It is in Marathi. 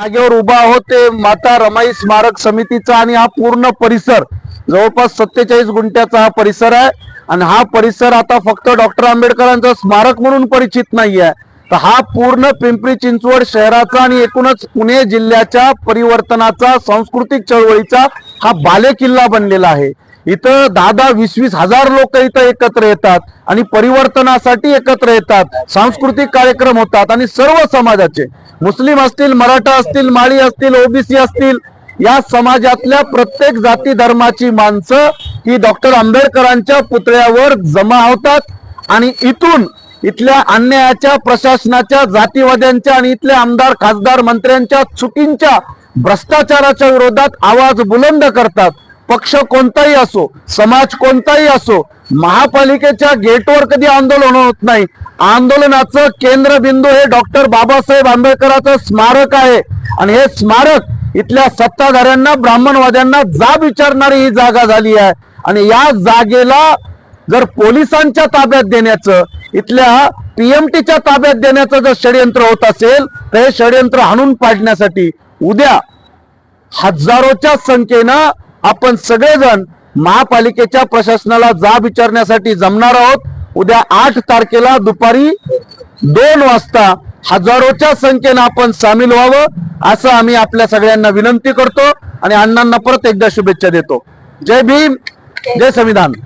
जागेवर उभा आहोत ते माता रमाई स्मारक समितीचा आणि हा पूर्ण परिसर जवळपास सत्तेचाळीस गुंठ्याचा हा परिसर आहे. आणि हा परिसर आता फक्त डॉक्टर आंबेडकरांचं स्मारक म्हणून परिचित नाही आहे तर हा पूर्ण पिंपरी चिंचवड शहराचा आणि एकूणच पुणे जिल्ह्याच्या परिवर्तनाचा सांस्कृतिक चळवळीचा हा बालेकिल्ला बनलेला आहे. इथं दहा दहा वीस वीस हजार लोक इथं एकत्र येतात आणि परिवर्तनासाठी एकत्र येतात. सांस्कृतिक कार्यक्रम होतात आणि सर्व समाजाचे. मुस्लिम असतील मराठा असतील माळी असतील ओबीसी असतील या समाजातल्या प्रत्येक जाती धर्माची माणसं ही डॉक्टर आंबेडकरांच्या पुतळ्यावर जमा होतात आणि इथून इथल्या अन्यायाच्या प्रशासनाच्या जातीवाद्यांच्या आणि इथल्या आमदार खासदार मंत्र्यांच्या चुकींच्या भ्रष्टाचाराच्या विरोधात आवाज बुलंद करतात. पक्ष कोणताही असो समाज कोणताही असो महापालिकेच्या गेटवर कधी आंदोलन होत नाही. आंदोलनाचं केंद्रबिंदू हे डॉक्टर बाबासाहेब आंबेडकरांचं स्मारक आहे. आणि हे स्मारक इथल्या सत्ताधाऱ्यांना ब्राह्मणवाद्यांना जाब विचारणारी ही जागा झाली आहे. आणि या जागेला जर पोलिसांच्या ताब्यात देण्याचं इथल्या पीएमटीच्या ताब्यात देण्याचं जर षडयंत्र होत असेल तर हे षडयंत्र हाणून पाडण्यासाठी उद्या हजारोच्या संख्येनं आपण सगळेजण महापालिकेच्या प्रशासनाला जाब विचारण्यासाठी जमणार आहोत. उद्या आठ तारखेला दुपारी दोन वाजता हजारोच्या संख्येनं आपण सामील व्हावं असं आम्ही आपल्या सगळ्यांना विनंती करतो आणि अण्णांना परत एकदा शुभेच्छा देतो. जय भीम जय संविधान.